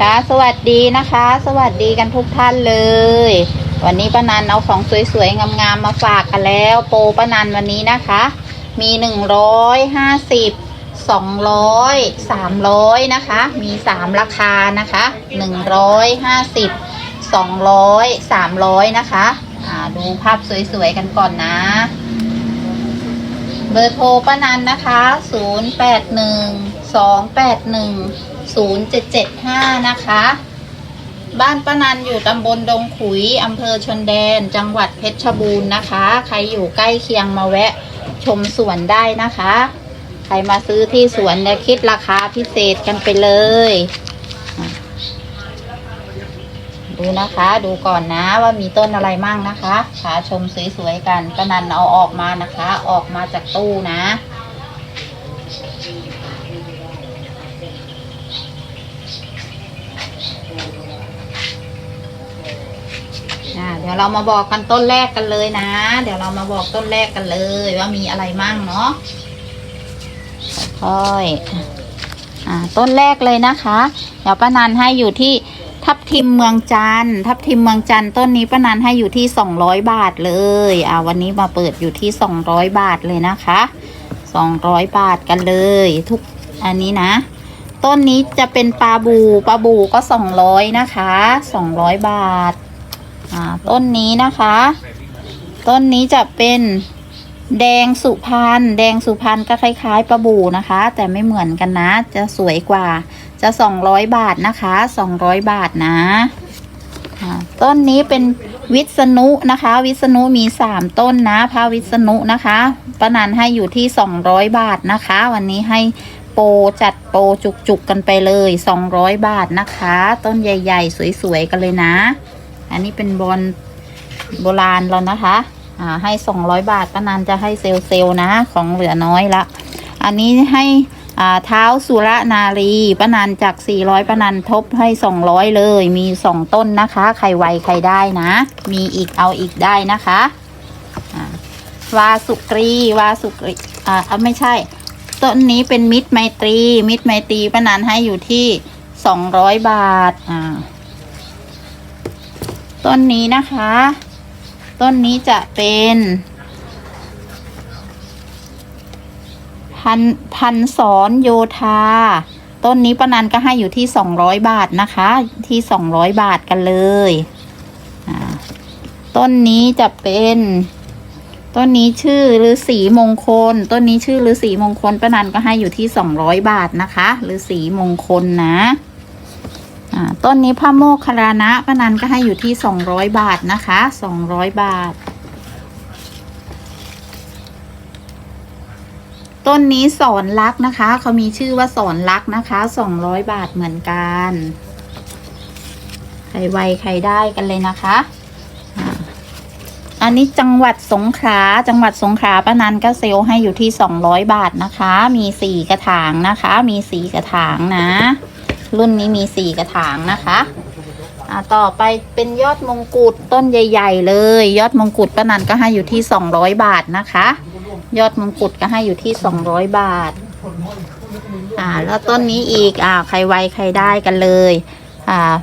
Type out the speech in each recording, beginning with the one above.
ค่ะ สวัสดีนะคะ สวัสดีกันทุกท่านเลย วันนี้ป้านันเอาของสวยๆ งามๆ มาฝากกันแล้ว โปรป้านันวันนี้นะคะ มีหนึ่งร้อยห้าสิบสองร้อยสามร้อยนะคะ มีสามราคานะคะหนึ่งร้อยห้าสิบสองร้อยสามร้อยนะคะดูภาพสวยๆ กันก่อนนะ เบอร์โทรป้านันนะคะ0 8 1 2 8 1 0 7 7 5นะคะ บ้านป้านันอยู่ตำบลดงขุยอำเภอชนแดน จังหวัดเพชรบูรณ์นะคะ ใครอยู่ใกล้เคียงมาแวะชมสวนได้นะคะ ใครมาซื้อที่สวนเนี่ยคิดราคาพิเศษกันไปเลย ดูนะคะดูก่อนนะว่ามีต้นอะไรมั่งนะคะขาชมสวยๆกันป้านันเอาออกมานะคะ ออกมาจากตู้นะ อ่าเดี๋ยวเรามาบอกกันต้นแรกกันเลยนะ เดี๋ยวเรามาบอกต้นแรกกันเลย ว่ามีอะไรมั่งเนาะค่อยอ่าต้นแรกเลยนะคะ เดี๋ยวป้านันให้อยู่ที่ทับทิมเมืองจันทร์ทับทิมเมืองจันทร์ต้นนี้ป้านันให้อยู่ที่สองร้อยบาทเลยอ่าวันนี้มาเปิดอยู่ที่สองร้อยบาทเลยนะคะสองร้อยบาทกันเลย ทุกอันนี้นะ ต้นนี้จะเป็นปลาบูปลาบูก็สองร้อยนะคะสองร้อยบาท อ่าต้นนี้นะคะ ต้นนี้จะเป็นแดงสุพรรณแดงสุพรรณก็คล้ายๆปลาบูนะคะ แต่ไม่เหมือนกันนะ จะสวยกว่าจะสองร้อยบาทนะคะสองร้อยบาทนะต้นนี้เป็นวิษณุนะคะ วิษณุมีสามต้นนะพระวิษณุนะคะป้านันให้อยู่ที่สองร้อยบาทนะคะ วันนี้ให้โปรจัดโปรจุกๆกันไปเลยสองร้อยบาทนะคะ ต้นใหญ่ ๆ สวยๆกันเลยนะ อันนี้เป็นบอลโบราณแล้วนะคะ อ่า ให้สองร้อยบาทป้านานจะให้เซลล์เซลล์นะ ของเหลือน้อยละ อันนี้ให้อ่าเท้าสุรนารีป้านานจากสี่ร้อยป้านานทบให้สองร้อยเลย มีสองต้นนะคะ ใครไวใครได้นะ มีอีกเอาอีกได้นะคะวาสุกรีวาสุกรีอ่าเอาไม่ใช่ ต้นนี้เป็นมิตรไมตรี มิตรไมตรีป้านานให้อยู่ที่สองร้อยบาท อ่า ต้นนี้นะคะ ต้นนี้จะเป็น พันพันสอนโยธา ต้นนี้ป้านันก็ให้อยู่ที่สองร้อยบาทนะคะ ที่สองร้อยบาทกันเลยต้นนี้จะเป็น ต้นนี้ชื่อฤาษีมงคล ต้นนี้ชื่อฤาษีมงคลป้านันก็ให้อยู่ที่สองร้อยบาทนะคะฤาษีมงคลนะ ต้นนี้พระโมคคัลลานะป้านันก็ให้อยู่ที่สองร้อยบาทนะคะสองร้อยบาท ต้นนี้สอนรักนะคะ เขามีชื่อว่าสอนรักนะคะสองร้อยบาทเหมือนกัน ใครไวใครได้กันเลยนะคะอันนี้จังหวัดสงขลาจังหวัดสงขลาป้านันก็เซลให้อยู่ที่สองร้อยบาทนะคะ มีสี่กระถางนะคะ มีสี่กระถางนะ รุ่นนี้มีสี่กระถางนะคะอ่าต่อไปเป็นยอดมงกุฎต้นใหญ่ ๆ เลย ยอดมงกุฎป้านันก็ให้อยู่ที่สองร้อยบาทนะคะ ยอดมงกุฎก็ให้อยู่ที่สองร้อยบาท อ่า แล้วต้นนี้อีกอ่าใครไวใครได้กันเลยอ่า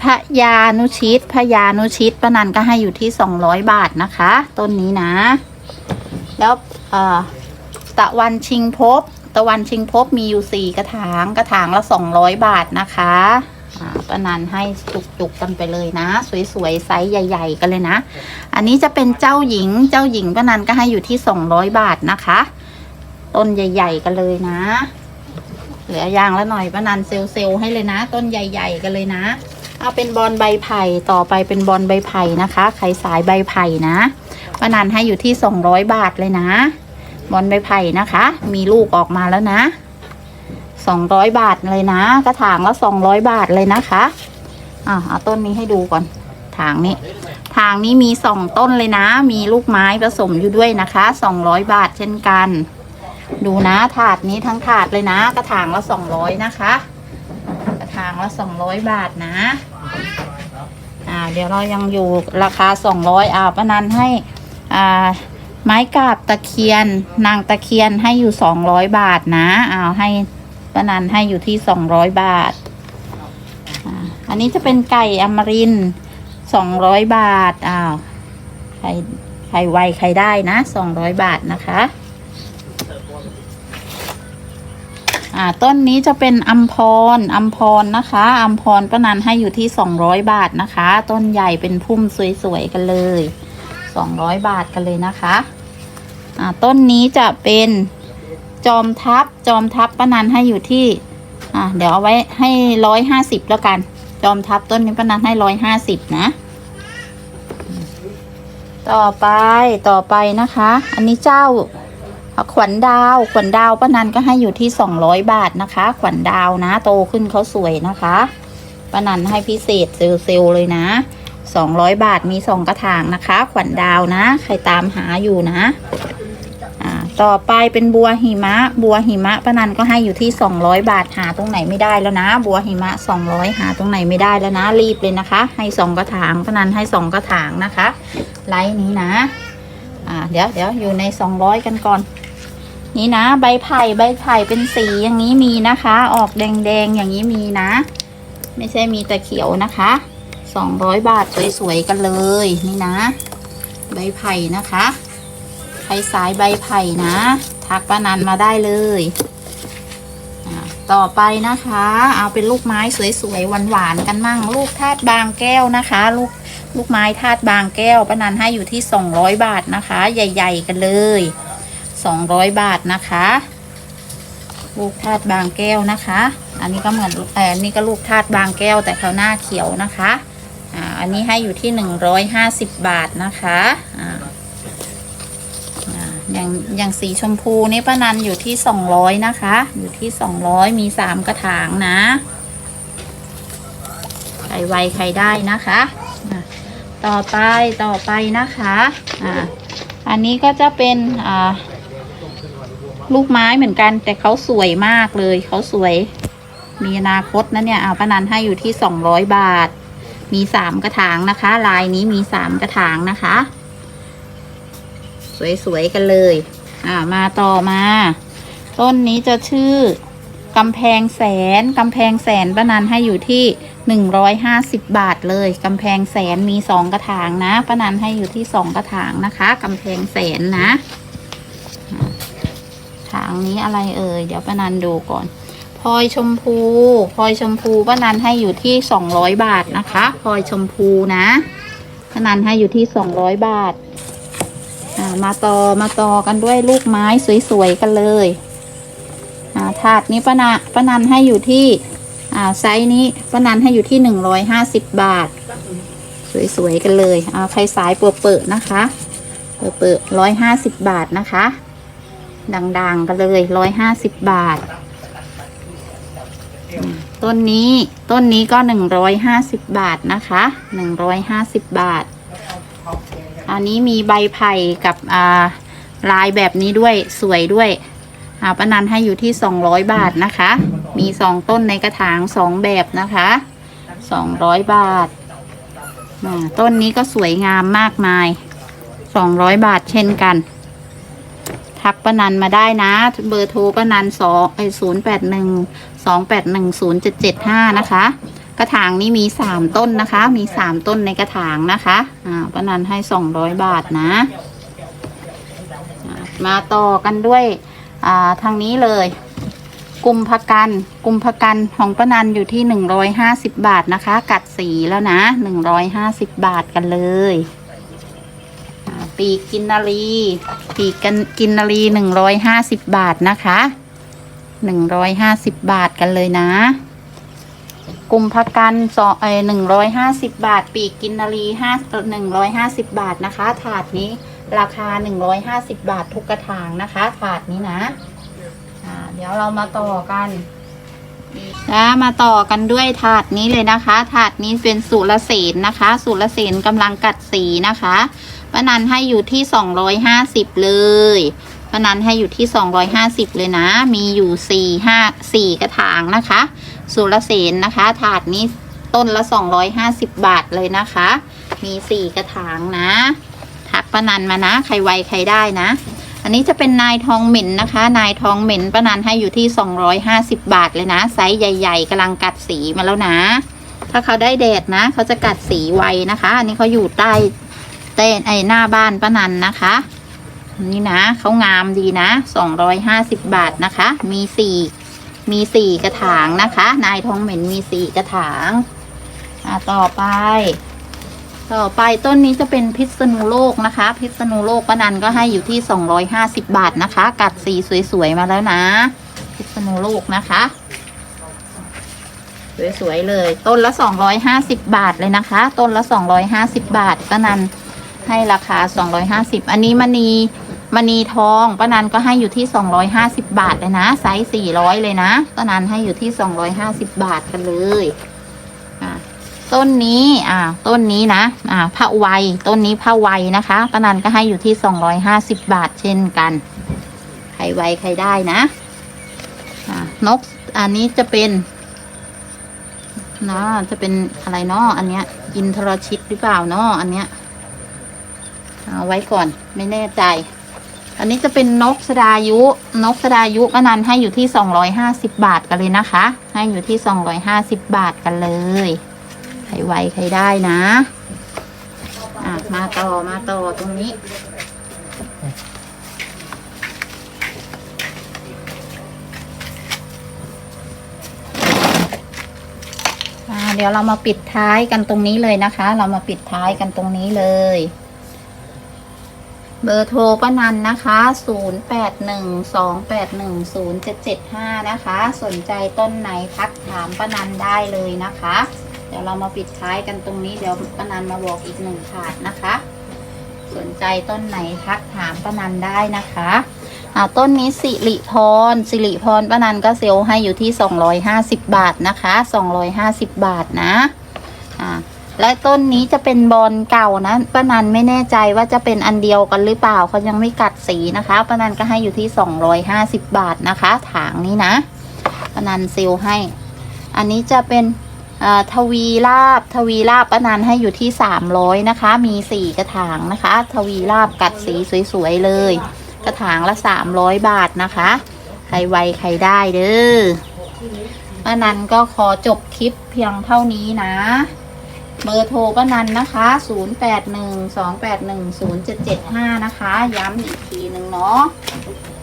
พระยานุชิตพระยานุชิตป้านันก็ให้อยู่ที่สองร้อยบาทนะคะ ต้นนี้นะ แล้วอ่าตะวันชิงภพ ตะวันชิงภพมีอยู่สี่กระถางกระถางละสองร้อยบาทนะคะอ่าป้านันให้จุกๆกันไปเลยนะ สวยๆไซส์ใหญ่ ๆ กันเลยนะ อันนี้จะเป็นเจ้าหญิงเจ้าหญิงป้านันก็ให้อยู่ที่สองร้อยบาทนะคะ ต้นใหญ่ ๆ กันเลยนะ เหลือยางละหน่อยป้านันเซลล์ๆให้เลยนะ ต้นใหญ่ ๆ กันเลยนะ เอาเป็นบอลใบไผ่ต่อไปเป็นบอลใบไผ่นะคะ ใครสายใบไผ่นะป้านันให้อยู่ที่สองร้อยบาทเลยนะ บอลใบไผ่นะคะ มีลูกออกมาแล้วนะสองร้อยบาทเลยนะ กระถางละสองร้อยบาทเลยนะคะอ่าเอาต้นนี้ให้ดูก่อนถางนี้ทางนี้มีสองต้นเลยนะ มีลูกไม้ผสมอยู่ด้วยนะคะสองร้อยบาทเช่นกัน ดูนะถาดนี้ทั้งถาดเลยนะ กระถางละสองร้อยนะคะ กระถางละสองร้อยบาทนะอ่าเดี๋ยวเรายังอยู่ราคาสองร้อยอ่าป้านันให้อ่า ไม้กาบตะเคียน นางตะเคียนให้อยู่สองร้อยบาทนะเอาให้ป้านันให้อยู่ที่สองร้อยบาทอันนี้จะเป็นไก่อมรินสองร้อยบาทอ้าวใครใครไวใครได้นะสองร้อยบาทนะคะอ่าต้นนี้จะเป็นอัมพรอัมพรนะคะอัมพรประนันให้อยู่ที่สองร้อยบาทนะคะ ต้นใหญ่เป็นพุ่มสวยๆกันเลยสองร้อยบาทกันเลยนะคะ ต้นนี้จะเป็นจอมทัพจอมทัพประนันให้อยู่ที่เดี๋ยวเอาไว้ให้ร้อยห้าสิบแล้วกัน จอมทัพต้นนี้ประนันให้ร้อยห้าสิบนะ ต่อไปต่อไปนะคะ อันนี้เจ้าขวัญดาว ขวัญดาวป้านันก็ให้อยู่ที่สองร้อยบาทนะคะ ขวัญดาวนะ โตขึ้นเขาสวยนะคะป้านันให้พิเศษเซลลเซลลเลยนะสองร้อยบาทมีสองกระถางนะคะ ขวัญดาวนะ ใครตามหาอยู่นะ ต่อไปเป็นบัวหิมะ บัวหิมะป้านันก็ให้อยู่ที่สองร้อยบาทหาตรงไหนไม่ได้แล้วนะ บัวหิมะสองร้อยหาตรงไหนไม่ได้แล้วนะ รีบเลยนะคะ ให้สองกระถางป้านันให้สองกระถางนะคะ ไลน์นี้นะ อ่าเดี๋ยวเดี๋ยวอยู่ในสองร้อยกันก่อน นี่นะ ใบไผ่ใบไผ่เป็นสีอย่างนี้มีนะคะ ออกแดงๆอย่างนี้มีนะ ไม่ใช่มีแต่เขียวนะคะสองร้อยบาทสวยๆกันเลยนี่นะ ใบไผ่นะคะ ครสายใบไผ่นะ ทักป้านันมาได้เลยต่อไปนะคะ เอาเป็นลูกไม้สวยๆหวานๆกันมั่ง ลูกธาตุบางแก้วนะคะ ลูกลูกไม้ธาตุบางแก้วป้านันให้อยู่ที่สองร้อยบาทนะคะ ใหญ่ ๆ กันเลยสองร้อยบาทนะคะ ลูกธาตุบางแก้วนะคะ อันนี้ก็เหมือนเออนนี้ก็ลูกธาตุบางแก้วแต่เขาหน้าเขียวนะคะอ่าอันนี้ให้อยู่ที่หนึ่งร้อยห้าสิบบาทนะคะอ่า อย่างอย่างสีชมพูนี่ป้านันอยู่ที่สองร้อยนะคะ อยู่ที่สองร้อยมีสามกระถางนะ ใครไวใครได้นะคะอะต่อไปต่อไปนะคะอ่าอันนี้ก็จะเป็นอ่าลูกไม้เหมือนกัน แต่เขาสวยมากเลยเขาสวย มีอนาคตนะเนี่ยเอาป้านันให้อยู่ที่สองร้อยบาท มีสามกระถางนะคะ ลายนี้มีสามกระถางนะคะ สวยๆกันเลย อ่ามาต่อมา ต้นนี้จะชื่อกำแพงแสนกำแพงแสนป้านันให้อยู่ที่หนึ่งร้อยห้าสิบบาทเลยกำแพงแสนมีสองกระถางนะป้านันให้อยู่ที่สองกระถางนะคะกำแพงแสนนะถางนี้อะไรเอ่ยเดี๋ยวป้านันดูก่อนพลอยชมพูพลอยชมพูป้านันให้อยู่ที่สองร้อยบาทนะคะพลอยชมพูนะป้านันให้อยู่ที่สองร้อยบาท มาต่อมาต่อกันด้วยลูกไม้สวยๆกันเลยอ่าถาดนี้ป้านาป้านันให้อยู่ที่อ่าไซส์นี้ป้านันให้อยู่ที่หนึ่งร้อยห้าสิบบาท สวยๆกันเลยเอาใครสายเปิดเปิดๆนะคะเปิดเปิดร้อยห้าสิบบาทนะคะ ดังๆกันเลยร้อยห้าสิบบาทต้นนี้ต้นนี้ก็หนึ่งร้อยห้าสิบบาทนะคะหนึ่งร้อยห้าสิบบาท อันนี้มีใบไผ่กับอ่าลายแบบนี้ด้วยสวยด้วยอาป้านันให้อยู่ที่สองร้อยบาทนะคะ มีสองต้นในกระถางสองแบบนะคะสองร้อยบาทาต้นนี้ก็สวยงามมากมายสองร้อยบาทเช่นกัน ทักป้านันมาได้นะ เบอร์โทรป้านันสองไอศูนย์แปดหนึ่งสองแปดหนึ่งศูนย์เจ็ดเจ็ดห้านะคะ กระถางนี้มีสามต้นนะคะ มีสามต้นในกระถางนะคะอ่าป้านันให้สองร้อยบาทนะมาต่อกันด้วยอ่าทางนี้เลยกุมภกันกุมภกันของป้านันอยู่ที่หนึ่งร้อยห้าสิบบาทนะคะ กัดสีแล้วนะหนึ่งร้อยห้าสิบบาทกันเลยอ่าปีกินนารีปีกกันกินนารีหนึ่งร้อยห้าสิบบาทนะคะหนึ่งร้อยห้าสิบบาทกันเลยนะ กลุ่มภกันสองเอหนึ่งร้อยห้าสิบบาท ปีกกินนารีห้าหนึ่งร้อยห้าสิบบาทนะคะ ถาดนี้ราคาหนึ่งร้อยห้าสิบบาททุกกระถางนะคะ ถาดนี้นะอ่าเดี๋ยวเรามาต่อกันนะมาต่อกันด้วยถาดนี้เลยนะคะ ถาดนี้เป็นสุรเสนนะคะ สุรเสนกำลังกัดสีนะคะป้านันให้อยู่ที่สองร้อยห้าสิบเลยป้านันให้อยู่ที่สองร้อยห้าสิบเลยนะ มีอยู่สี่ห้าสี่กระถางนะคะ สุรเสนนะคะ ถาดนี้ต้นละสองร้อยห้าสิบบาทเลยนะคะ มีสี่กระถางนะ ทักป้านันมานะ ใครไวใครได้นะ อันนี้จะเป็นนายทองเหม็นนะคะ นายทองเหม็นป้านันให้อยู่ที่สองร้อยห้าสิบบาทเลยนะ ไซส์ใหญ่ ๆกำลังกัดสีมาแล้วนะ ถ้าเขาได้แดดนะ เขาจะกัดสีไวนะคะ อันนี้เขาอยู่ใต้เต้นไอหน้าบ้านป้านันนะคะนี่นะเขางามดีนะสองร้อยห้าสิบบาทนะคะ มีสี่ มีสี่กระถางนะคะ นายทองเหม็นมีสี่กระถางอ่าต่อไป ต่อไปต้นนี้จะเป็นพิษณุโลกนะคะ พิษณุโลกป้านันก็ให้อยู่ที่สองร้อยห้าสิบบาทนะคะ กัดสีสวยๆมาแล้วนะ พิษณุโลกนะคะสวยๆเลย ต้นละสองร้อยห้าสิบบาทเลยนะคะ ต้นละสองร้อยห้าสิบบาทป้านันให้ราคาสองร้อยห้าสิบอันนี้มณี มณีทองป้านันก็ให้อยู่ที่สองร้อยห้าสิบบาทเลยนะไซส์สี่ร้อยเลยนะป้านันให้อยู่ที่สองร้อยห้าสิบบาทกันเลยต้นนี้ อ่า ต้นนี้นะ อ่าพระไวยต้นนี้พระไวยนะคะป้านันก็ให้อยู่ที่สองร้อยห้าสิบบาทเช่นกัน ใครไวใครได้นะอ่านก อันนี้จะเป็นนะจะเป็นอะไรเนาะอันเนี้ย อินทรชิตหรือเปล่าเนาะอันเนี้ย เอาไว้ก่อนไม่แน่ใจ อันนี้จะเป็นนกสดายุ นกสดายุก็นันให้อยู่ที่สองร้อยห้าสิบบาทกันเลยนะคะ ให้อยู่ที่สองร้อยห้าสิบบาทกันเลย ใครไวใครได้นะอะมาต่อมาต่อตรงนี้อ่าเดี๋ยวเรามาปิดท้ายกันตรงนี้เลยนะคะ เรามาปิดท้ายกันตรงนี้เลย เบอร์โทรป้านันนะคะ 0812810775 นะคะ สนใจต้นไหนทักถามป้านันได้เลยนะคะ เดี๋ยวเรามาปิดท้ายกันตรงนี้เดี๋ยวป้านันมาบอกอีกหนึ่งถาดนะคะ สนใจต้นไหนทักถามป้านันได้นะคะอ่าต้นนี้สิริพรสิริพรป้านันก็เซลล์ให้อยู่ที่ 250 บาทนะคะ 250 บาทนะอ่า และต้นนี้จะเป็นบอลเก่านะป้านันไม่แน่ใจว่าจะเป็นอันเดียวกันหรือเปล่าเขายังไม่กัดสีนะคะป้านันก็ให้อยู่ที่ 250 บาทนะคะถางนี้นะป้านันเซลล์ให้ อันนี้จะเป็นทวีลาบทวีลาบป้านันให้อยู่ที่ 300นะคะ มีสี่กระถางนะคะ ทวีลาบกัดสีสวยๆเลย กระถางละ 300 บาทนะคะ ใครไวใครได้เด้อป้านันก็ขอจบคลิปเพียงเท่านี้นะ เบอร์โทรป้านันนะคะ 0812810775 นะคะ ย้ำอีกทีหนึ่งเนาะ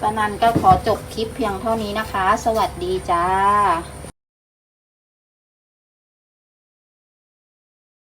ป้านันก็ขอจบคลิปเพียงเท่านี้นะคะ สวัสดีจ้า